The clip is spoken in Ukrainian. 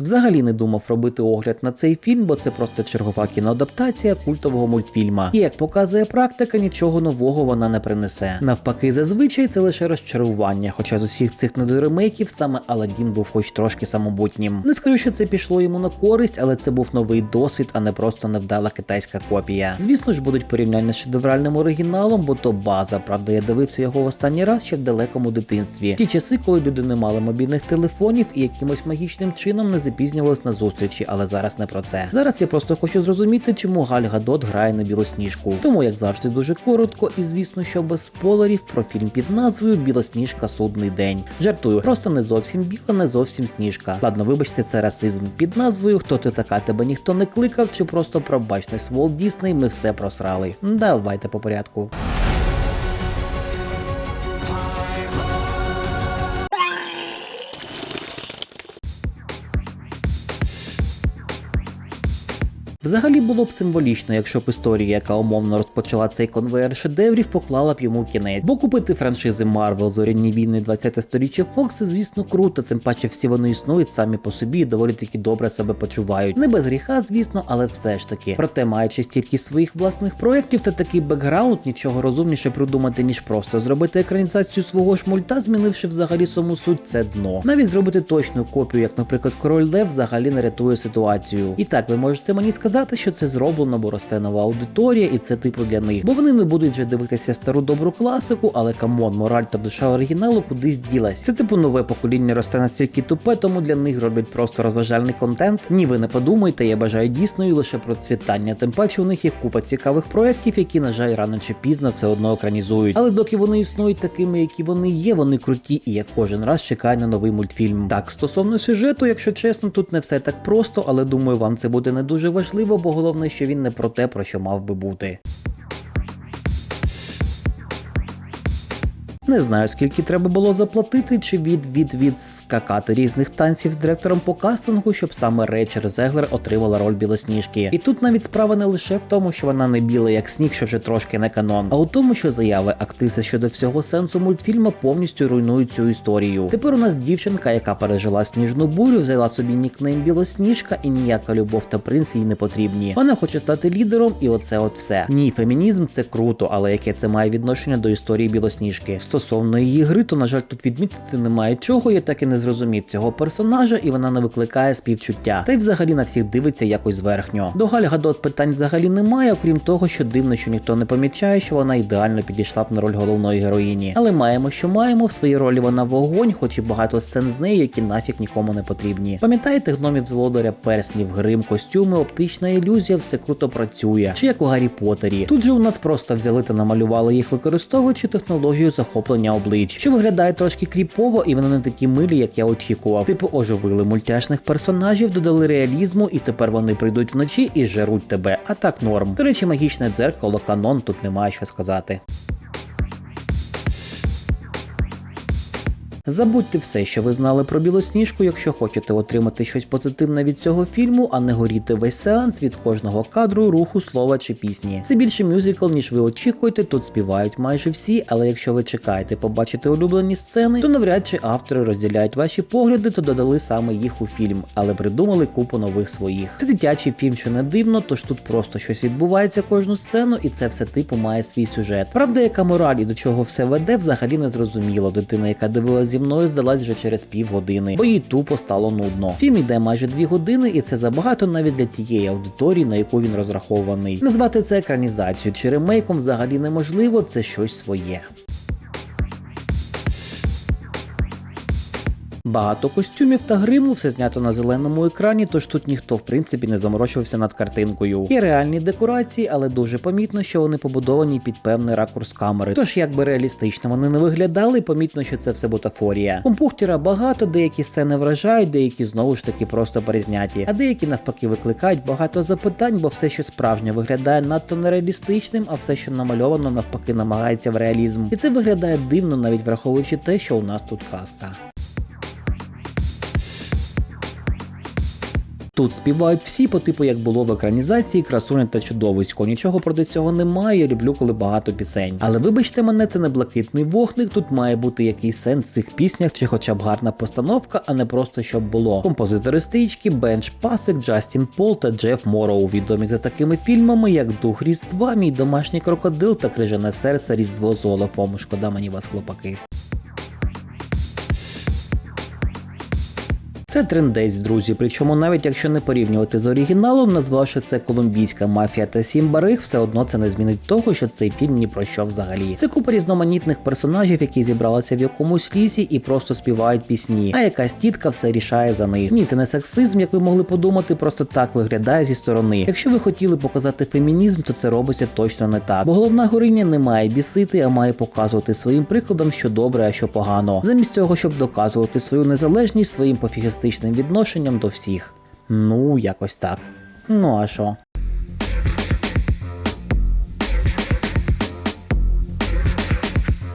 Взагалі не думав робити огляд на цей фільм, бо це просто чергова кіноадаптація культового мультфільма. І як показує практика, нічого нового вона не принесе. Навпаки, зазвичай це лише розчарування. Хоча з усіх цих недоремейків саме Аладдін був хоч трошки самобутнім. Не скажу, що це пішло йому на користь, але це був новий досвід, а не просто невдала китайська копія. Звісно ж, будуть порівняння з шедевральним оригіналом, бо то база. Правда, я дивився його в останній раз ще в далекому дитинстві. Ті часи, коли люди не мали мобільних телефонів і якимось магічним чином не запізнювались на зустрічі, але зараз не про це. Зараз я просто хочу зрозуміти, чому Галь Гадот грає на білосніжку. Тому, як завжди, дуже коротко, і звісно, що без спойлерів про фільм під назвою Білосніжка судний день. Жартую, просто не зовсім біла, не зовсім сніжка. Ладно, вибачте, це расизм. Під назвою Хто ти така? Тебе ніхто не кликав, чи просто пробачте Волт Дісней, ми все просрали. Давайте по порядку. Взагалі було б символічно, якщо б історія, яка умовно розпочала цей конвейер шедеврів, поклала б йому кінець. Бо купити франшизи Marvel, зоряні війни 20 сторіччя це, звісно, круто, тим паче всі вони існують самі по собі і доволі таки добре себе почувають. Не без гріха, звісно, але все ж таки. Проте, маючи стільки своїх власних проєктів та такий бекграунд, нічого розумніше придумати, ніж просто зробити екранізацію свого ж мульта, змінивши взагалі саму суть, це дно. Навіть зробити точну копію, як, наприклад, король Лев, взагалі не рятує ситуацію. І так, ви можете мені сказати, що це зроблено, бо росте нова аудиторія, і це типу для них. Бо вони не будуть вже дивитися стару добру класику, але камон, мораль та душа оригіналу кудись ділась. Це типу нове покоління росте настільки тупе, тому для них роблять просто розважальний контент. Ні, ви не подумайте, я бажаю дійсно і лише процвітання. Тим паче у них є купа цікавих проєктів, які, на жаль, рано чи пізно все одно екранізують. Але доки вони існують такими, які вони є, вони круті, і я кожен раз чекаю на новий мультфільм. Так, стосовно сюжету, якщо чесно, тут не все так просто, але думаю, вам це буде не дуже важливо, бо головне, що він не про те, про що мав би бути. Не знаю, скільки треба було заплатити, чи від від від скакати різних танців з директором по кастингу, щоб саме Рейчер Зеглер отримала роль білосніжки. І тут навіть справа не лише в тому, що вона не біла, як сніг, що вже трошки не канон, а у тому, що заяви актриси щодо всього сенсу мультфільму повністю руйнують цю історію. Тепер у нас дівчинка, яка пережила сніжну бурю, взяла собі нікнейм Білосніжка, і ніяка любов та принц їй не потрібні. Вона хоче стати лідером, і оце от все. Ні, фемінізм це круто, але яке це має відношення до історії білосніжки? Стосовно її гри, то на жаль, тут відмітити немає чого. Я так і не зрозумів цього персонажа, і вона не викликає співчуття. Та й взагалі на всіх дивиться якось зверхньо. До Галь Гадот питань взагалі немає, окрім того, що дивно, що ніхто не помічає, що вона ідеально підійшла б на роль головної героїні. Але маємо, що маємо в своїй ролі вона вогонь, хоч і багато сцен з нею, які нафіг нікому не потрібні. Пам'ятаєте гномів з володаря перснів, грим, костюми, оптична ілюзія, все круто працює. Чи як у Гаррі Поттері. Тут же у нас просто взяли та намалювали їх, використовуючи технологію захоплення облич, що виглядає трошки кріпово, і вони не такі милі, як я очікував. Типу оживили мультяшних персонажів, додали реалізму, і тепер вони прийдуть вночі і жеруть тебе. А так норм. До речі, магічне дзеркало, канон тут немає що сказати. Забудьте все, що ви знали про білосніжку, якщо хочете отримати щось позитивне від цього фільму, а не горіти весь сеанс від кожного кадру, руху, слова чи пісні. Це більше мюзикл, ніж ви очікуєте. Тут співають майже всі, але якщо ви чекаєте побачити улюблені сцени, то навряд чи автори розділяють ваші погляди, то додали саме їх у фільм, але придумали купу нових своїх. Це дитячий фільм, що не дивно, тож тут просто щось відбувається кожну сцену, і це все типу має свій сюжет. Правда, яка мораль і до чого все веде, взагалі не зрозуміло. Дитина, яка дивилась зі мною здалась вже через півгодини, бо їй тупо стало нудно. Фільм йде майже дві години, і це забагато навіть для тієї аудиторії, на яку він розрахований. Назвати це екранізацією чи ремейком взагалі неможливо, це щось своє. Багато костюмів та гриму, все знято на зеленому екрані, тож тут ніхто в принципі не заморочувався над картинкою. Є реальні декорації, але дуже помітно, що вони побудовані під певний ракурс камери. Тож якби реалістично вони не виглядали, помітно, що це все бутафорія. Компухтера багато, деякі сцени вражають, деякі знову ж таки просто перезняті, а деякі навпаки викликають багато запитань, бо все, що справжнє, виглядає надто нереалістичним, а все, що намальовано, навпаки, намагається в реалізм. І це виглядає дивно, навіть враховуючи те, що у нас тут казка. Тут співають всі по типу, як було в екранізації Красуня та чудовисько. Нічого проти цього немає. Я люблю, коли багато пісень. Але вибачте мене, це не блакитний вогник. Тут має бути якийсь сенс в цих піснях, чи хоча б гарна постановка, а не просто щоб було. Композитори стрічки, Бенч Пасик, Джастін Пол та Джеф Мороу відомі за такими фільмами, як Дух Різдва, Мій домашній крокодил та Крижане серце Різдво з Олафом. Шкода мені вас, хлопаки. Це трендець, друзі. Причому навіть якщо не порівнювати з оригіналом, назвавши це колумбійська мафія та сім бариг, все одно це не змінить того, що цей фільм ні про що взагалі. Це купа різноманітних персонажів, які зібралися в якомусь лісі і просто співають пісні. А якась тітка все рішає за них. Ні, це не сексизм, як ви могли подумати, просто так виглядає зі сторони. Якщо ви хотіли показати фемінізм, то це робиться точно не так. Бо головна героїня не має бісити, а має показувати своїм прикладом, що добре, а що погано. Замість того, щоб доказувати свою незалежність своїм пофігістичним відношенням до всіх. Ну, якось так. Ну а що?